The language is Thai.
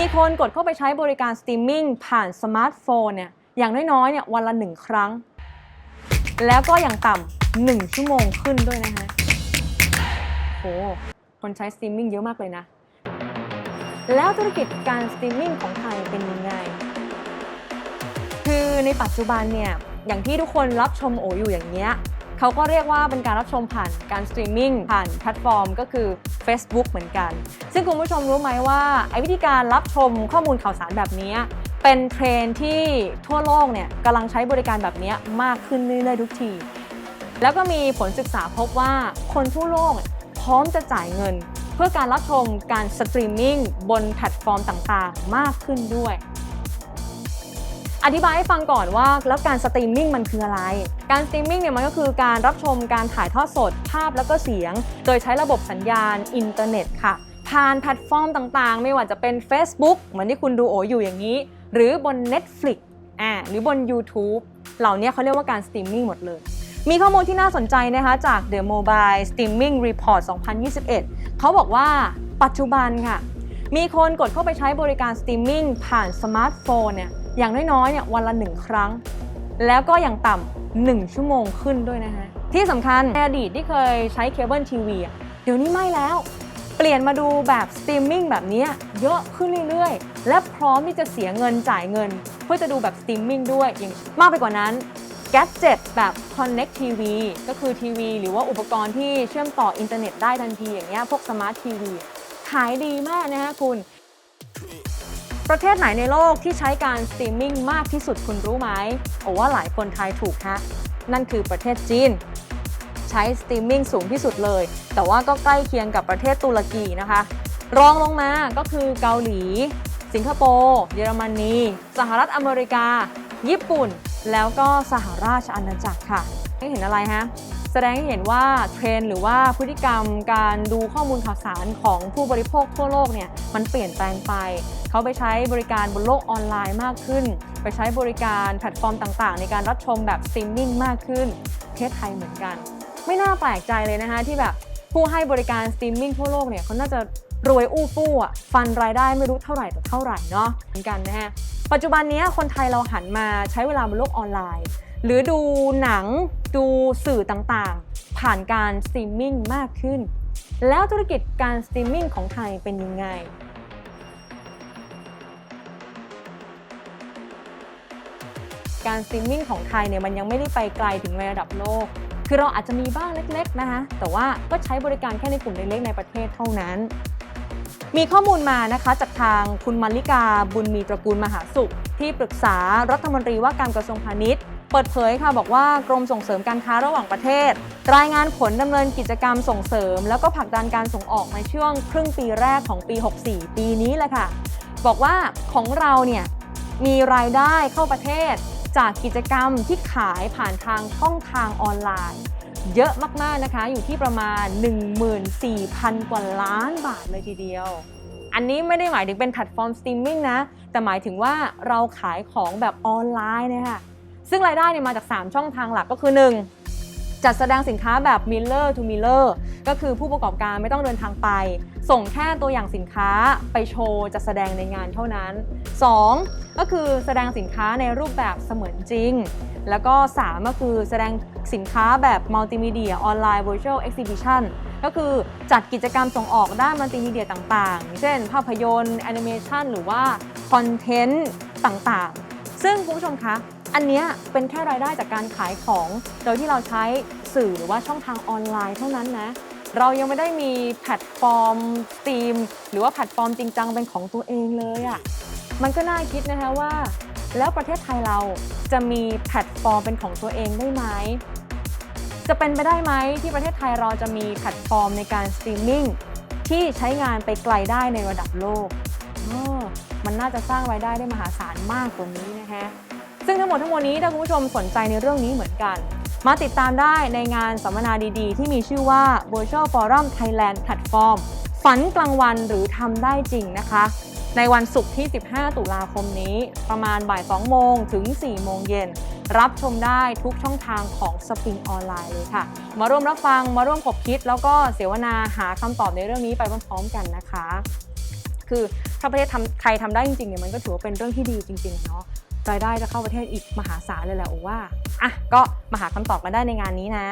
มีคนกดเข้าไปใช้บริการสตรีมมิ่งผ่านสมาร์ทโฟนเนี่ยอย่างน้อยๆเนี่ยวันละหนึ่งครั้ง แล้วก็อย่างต่ำหนึ่งชั่วโมงขึ้นด้วยนะฮะโหคนใช้สตรีมมิ่งเยอะมากเลยนะ แล้วธุรกิจการสตรีมมิ่งของไทยเป็นยังไง คือในปัจจุบันเนี่ยอย่างที่ทุกคนรับชมโออยู่อย่างเงี้ยเขาก็เรียกว่าเป็นการรับชมผ่านการสตรีมมิ่งผ่านแพลตฟอร์ม ก็คือ Facebook เหมือนกัน ซึ่งคุณผู้ชมรู้ไหมว่าไอ้วิธีการรับชมข้อมูลข่าวสารแบบนี้ เป็นเทรนที่ทั่วโลกเนี่ยกำลังใช้บริการแบบนี้มากขึ้นเรื่อยๆทุกที แล้วก็มีผลศึกษาพบว่าคนทั่วโลกพร้อมจะจ่ายเงิน เพื่อการรับชมการสตรีมมิ่งบนแพลตฟอร์มต่างๆ มากขึ้นด้วย อธิบายให้ฟังก่อนว่าแล้วการสตรีมมิ่งมันคืออะไร การสตรีมมิ่งเนี่ยมันก็คือการรับชมการถ่ายทอดสด ภาพแล้วก็เสียง โดยใช้ระบบสัญญาณอินเทอร์เน็ตค่ะ ผ่านแพลตฟอร์มต่างๆ ไม่ว่าจะเป็น Facebook เหมือนที่คุณดูโออยู่อย่างนี้ หรือบน Netflix อ่าหรือบน YouTube เหล่านี้เขาเรียกว่าการสตรีมมิ่งหมดเลยมีข้อมูลที่น่าสนใจนะคะจาก The Mobile Streaming Report 2021 เขาบอกว่าปัจจุบันค่ะ มีคนกดเข้าไปใช้บริการสตรีมมิ่งผ่านสมาร์ทโฟนเนี่ย อย่างน้อยๆเนี่ยวันละหนึ่งครั้ง แล้วก็อย่างต่ำหนึ่งชั่วโมงขึ้นด้วยนะฮะที่สำคัญในอดีตที่เคยใช้เคเบิลทีวีเดี๋ยวนี้ไม่แล้ว เปลี่ยนมาดูแบบสตรีมมิ่งแบบนี้เยอะขึ้นเรื่อยๆ และพร้อมที่จะเสียเงินจ่ายเงิน เพื่อจะดูแบบสตรีมมิ่งด้วยอย่างมากไปกว่านั้นแกจ g e t แบบ Connect TV ก็คือทีวีหรือว่าอุปกรณ์ที่เชื่อมต่ออินเทอร์เน็ตได้ทันทีอย่างเงี้ยพวกสมาร์ททีวีขายดีมากนะฮะคุณ ประเทศไหนในโลกที่ใช้การสตรีมมิ่งมากที่สุดคุณรู้ไหมโอ้ว่าหลายคนทายถูกฮะ นั่นคือประเทศจีน ใช้สตรีมมิ่งสูงที่สุดเลย แต่ว่าก็ใกล้เคียงกับประเทศตุรกีนะคะ รองลงมาก็คือเกาหลี สิงคโปร์ เยอรมนี สหรัฐอเมริกา ญี่ปุ่น แล้วก็สหราชอาณาจักรค่ะ ให้เห็นอะไรฮะแสดงให้เห็นว่าเทรนหรือว่าพฤติกรรมการดูข้อมูลข่าวสารของผู้บริโภคทั่วโลกเนี่ยมันเปลี่ยนแปลงไป เขาไปใช้บริการบนโลกออนไลน์มากขึ้น ไปใช้บริการแพลตฟอร์มต่างๆ ในการรับชมแบบสตรีมมิ่งมากขึ้นประเทศไทยเหมือนกัน ไม่น่าแปลกใจเลยนะคะที่แบบผู้ให้บริการสตรีมมิ่งทั่วโลกเนี่ยเขาน่าจะรวยอู้ฟู่อะฟันรายได้ไม่รู้เท่าไหร่ต่อเท่าไหร่เนาะเหมือนกันนะฮะปัจจุบันนี้คนไทยเราหันมาใช้เวลาบนโลกออนไลน์ หรือดูหนังดูสื่อต่างๆ ผ่านการสตรีมมิ่งมากขึ้น แล้วธุรกิจการสตรีมมิ่งของไทยเป็นยังไง การสตรีมมิ่งของไทยเนี่ยมันยังไม่ได้ไปไกลถึงในระดับโลก คือเราอาจจะมีบ้างเล็กๆนะคะ แต่ว่าก็ใช้บริการแค่ในกลุ่มเล็กๆในประเทศเท่านั้น มีข้อมูลมานะคะจากทางคุณมาริกาบุญมีตระกูลมหาสุข ที่ปรึกษารัฐมนตรีว่าการกระทรวงพาณิชย์ เปิดเผยค่ะบอกว่ากรมส่งเสริมการค้าระหว่างประเทศ รายงานผลดำเนินกิจกรรมส่งเสริม แล้วก็ผลักดันการส่งออกในช่วงครึ่งปีแรกของปี 64 ปีนี้แหละค่ะบอกว่าของเราเนี่ยมีรายได้เข้าประเทศ จากกิจกรรมที่ขายผ่านทางช่องทางออนไลน์ เยอะมากๆนะคะ อยู่ที่ประมาณ 14,000 กว่าล้านบาทเลยทีเดียว อันนี้ไม่ได้หมายถึงเป็นแพลตฟอร์มสตรีมมิ่งนะ แต่หมายถึงว่าเราขายของแบบออนไลน์เนี่ยค่ะซึ่งรายได้เนี่ยมาจาก 3 ช่องทางหลักก็คือ 1. จัดแสดงสินค้าแบบ Miller to Miller ก็คือผู้ประกอบการไม่ต้องเดินทางไป ส่งแค่ตัวอย่างสินค้าไปโชว์จัดแสดงในงานเท่านั้น 2. ก็คือแสดงสินค้าในรูปแบบเสมือนจริง แล้วก็ 3 ก็คือแสดงสินค้าแบบมัลติมีเดียออนไลน์ Virtual Exhibition ก็คือจัดกิจกรรมส่งออกด้านมัลติมีเดียต่างๆ เช่น ภาพยนตร์แอนิเมชันหรือว่าคอนเทนต์ต่างๆ ซึ่งคุณผู้ชมคะอันเนี้ยเป็นแค่รายได้จากการขายของ โดยที่เราใช้สื่อหรือว่าช่องทางออนไลน์เท่านั้นนะ เรายังไม่ได้มีแพลตฟอร์มสตรีม หรือว่าแพลตฟอร์มจริงจังเป็นของตัวเองเลยอะ่ะมันก็น่าคิดนะคะว่า แล้วประเทศไทยเราจะมีแพลตฟอร์มเป็นของตัวเองได้ไหมจะเป็นไปได้ไหมที่ประเทศไทยเราจะมีแพลตฟอร์มในการสตรีมมิ่งที่ใช้งานไปไกลได้ในระดับโลกมันน่าจะสร้างรายได้ได้มหาศาลมากกว่านี้นะคะซึ่งทั้งหมดทั้งมวลนี้ถ้าคุณผู้ชมสนใจในเรื่องนี้เหมือนกัน มาติดตามได้ในงานสัมมนาดีๆ ที่มีชื่อว่า Virtual Forum Thailand Platform ฝันกลางวันหรือทำได้จริงนะคะ ในวันศุกร์ที่ 15 ตุลาคมนี้ ประมาณบ่าย 2 โมงถึง 4 โมงเย็น รับชมได้ทุกช่องทางของสปริงออนไลน์เลยค่ะ มาร่วมรับฟังมาร่วมขบคิด แล้วก็เสวนาหาคำตอบในเรื่องนี้ไปพร้อมๆกันนะคะ คือถ้าประเทศทำไทยทำได้จริงๆเนี่ยมันก็ถือว่าเป็นเรื่องที่ดีจริงๆเนาะ รายได้จะเข้าประเทศอีกมหาศาลเลยแหละโอว่าอะก็มาหาคำตอบกันได้ในงานนี้นะ